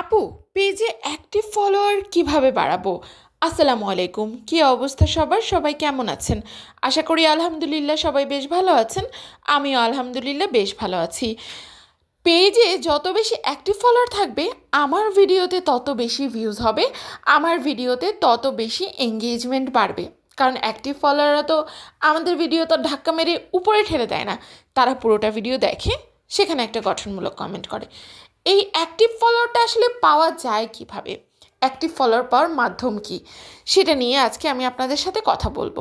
আপু, পেজে active follower কীভাবে বাড়াবো? আসসালামু আলাইকুম, কী অবস্থা সবার? সবাই কেমন আছেন? আশা করি আলহামদুলিল্লাহ সবাই বেশ ভালো আছেন। আমিও আলহামদুলিল্লাহ বেশ ভালো আছি। পেজে যত বেশি অ্যাক্টিভ ফলোয়ার থাকবে, আমার ভিডিওতে তত বেশি ভিউজ হবে, আমার ভিডিওতে তত বেশি এঙ্গেজমেন্ট বাড়বে। কারণ অ্যাক্টিভ ফলোয়াররা তো আমাদের ভিডিও তো ধাক্কা মেরে উপরে ঠেলে দেয় না। তারা পুরোটা ভিডিও দেখে, সেখানে একটা গঠনমূলক কমেন্ট করে। এই অ্যাক্টিভ ফলোয়ারটা আসলে পাওয়া যায় কীভাবে? অ্যাক্টিভ ফলোয়ার পাওয়ার মাধ্যম কি? সেটা নিয়ে আজকে আমি আপনাদের সাথে কথা বলব।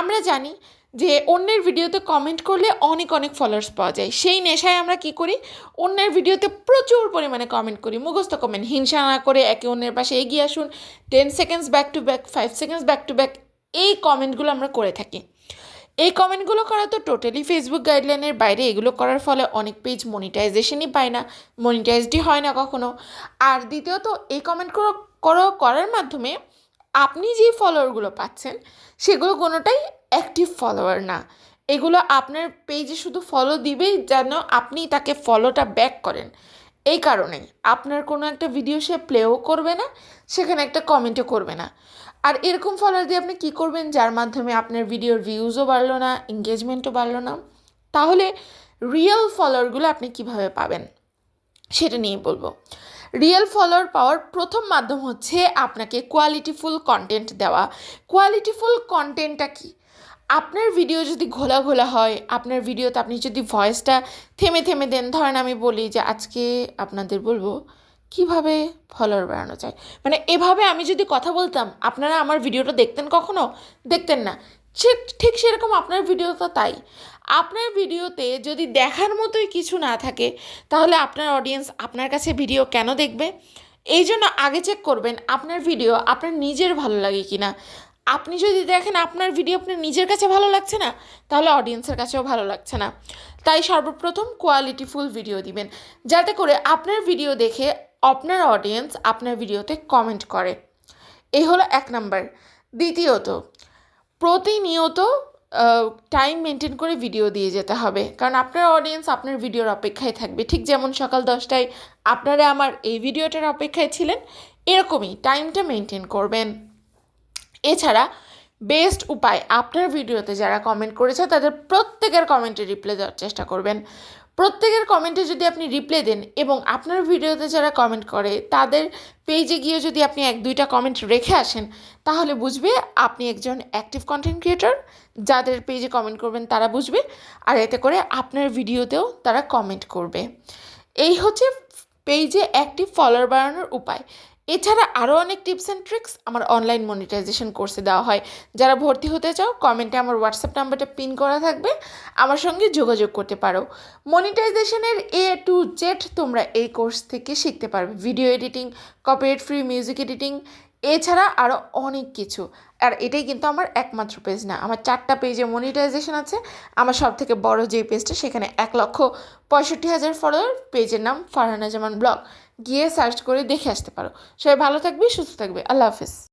আমরা জানি যে অন্যের ভিডিওতে কমেন্ট করলে অনেক অনেক ফলোয়ার্স পাওয়া যায়। সেই নেশায় আমরা কি করি? অন্যের ভিডিওতে প্রচুর পরিমাণে কমেন্ট করি। মুখস্থ কমেন্ট হিংসা না করে একে অন্যের পাশে এগিয়ে আসুন। Ten seconds back to back five seconds back to back এই কমেন্টগুলো আমরা করে থাকি। এই কমেন্টগুলো করা তো টোটালি ফেসবুক গাইডলাইনের বাইরে, এগুলো করার ফলে অনেক পেজ মনিটাইজেশনই পায় না মনিটাইজডই হয় না কখনো। আর দ্বিতীয়ত, এই কমেন্ট করো, করার মাধ্যমে আপনি যে ফলোয়ারগুলো পাচ্ছেন, সেগুলো কোনোটাই অ্যাক্টিভ ফলোয়ার না। এগুলো আপনার পেজে শুধু ফলো দিবেই যেন আপনি তাকে ফলোটা ব্যাক করেন। এই কারণেই, আপনার কোনো একটা ভিডিও সে প্লেও করবে না, সেখানে একটা কমেন্টও করবে না। আর এরকম ফলোয়ার দিয়ে আপনি কী করবেন? যার মাধ্যমে আপনার ভিডিওর ভিউজও বাড়লো না এঙ্গেজমেন্টও বাড়লো না, তাহলে রিয়েল ফলোয়ারগুলো আপনি কীভাবে পাবেন? সেটা নিয়ে বলব। রিয়েল ফলোয়ার পাওয়ার প্রথম মাধ্যম হচ্ছে আপনাকে কোয়ালিটিফুল কন্টেন্ট দেওয়া। কোয়ালিটিফুল কন্টেন্টটা কি? আপনার ভিডিও যদি ঘোলা ঘোলা হয়, আপনার ভিডিওতে আপনি যদি ভয়েসটা থেমে থেমে দেন, ধরেন আমি বলি যে আজকে আপনাদের বলব কীভাবে ফলোয়ার বাড়ানো যায়? মানে এভাবে আমি যদি কথা বলতাম, আপনারা আমার ভিডিওটা দেখতেন কখনো? দেখতেন না। ঠিক সেরকম আপনার ভিডিও তো তাই। আপনার ভিডিওতে যদি দেখার মতোই কিছু না থাকে, তাহলে আপনার অডিয়েন্স আপনার কাছে ভিডিও কেন দেখবে? এই জন্য আগে চেক করবেন, আপনার ভিডিও আপনার নিজের ভালো লাগে কি না আপনি যদি দেখেন আপনার ভিডিও আপনার নিজের কাছে ভালো লাগছে না, তাহলে অডিয়েন্সের কাছেও ভালো লাগছে না। তাই সর্বপ্রথম কোয়ালিটিফুল ভিডিও দিবেন। যাতে করে আপনার ভিডিও দেখে আপনার অডিয়েন্স আপনার ভিডিওতে কমেন্ট করে। এই হলো এক নাম্বার দ্বিতীয়ত, প্রতিনিয়ত টাইম মেনটেন করে ভিডিও দিয়ে যেতে হবে। কারণ আপনার অডিয়েন্স আপনার ভিডিওর অপেক্ষায় থাকবে। ঠিক যেমন সকাল দশটায় আপনারা আমার এই ভিডিওটার অপেক্ষায় ছিলেন, এরকমই টাইমটা মেনটেন করবেন। এছাড়া বেস্ট উপায়, আপনার ভিডিওতে যারা কমেন্ট করেছে, তাদের প্রত্যেকের কমেন্টে রিপ্লাই দেওয়ার চেষ্টা করবেন। প্রত্যেকের কমেন্টে যদি আপনি রিপ্লাই দেন এবং আপনার ভিডিওতে যারা কমেন্ট করে, তাদের পেজে গিয়ে যদি আপনি এক দুইটা কমেন্ট রেখে আসেন, তাহলে বুঝবে আপনি একজন অ্যাক্টিভ কন্টেন্ট ক্রিয়েটর যাদের পেজে কমেন্ট করবেন তারা বুঝবে, আর এতে করে আপনার ভিডিওতেও তারা কমেন্ট করবে। এই হচ্ছে পেজে অ্যাক্টিভ ফলোয়ার বাড়ানোর উপায়। এছাড়া আরও অনেক টিপস অ্যান্ড ট্রিক্স আমার অনলাইন মনিটাইজেশন কোর্সে দেওয়া হয়। যারা ভর্তি হতে চাও, কমেন্টে আমার হোয়াটসঅ্যাপ নাম্বারটা পিন করা থাকবে। আমার সঙ্গে যোগাযোগ করতে পারো। মনিটাইজেশনের এ টু জেড তোমরা এই কোর্স থেকে শিখতে পারবে। Video editing copyright free music editing এছাড়া আরও অনেক কিছু। আর এটাই কিন্তু আমার একমাত্র পেজ না। আমার চারটা পেজে মনিটাইজেশন আছে। আমার সব থেকে বড়ো যে পেজটা সেখানে এক লক্ষ পঁয়ষট্টি হাজার ফলোয়ার পেজের নাম ফারহানা জামান ব্লগ গিয়ে সার্চ করে দেখে আসতে পারো। সবাই ভালো থাকবে, সুস্থ থাকবে। আল্লাহ হাফেজ।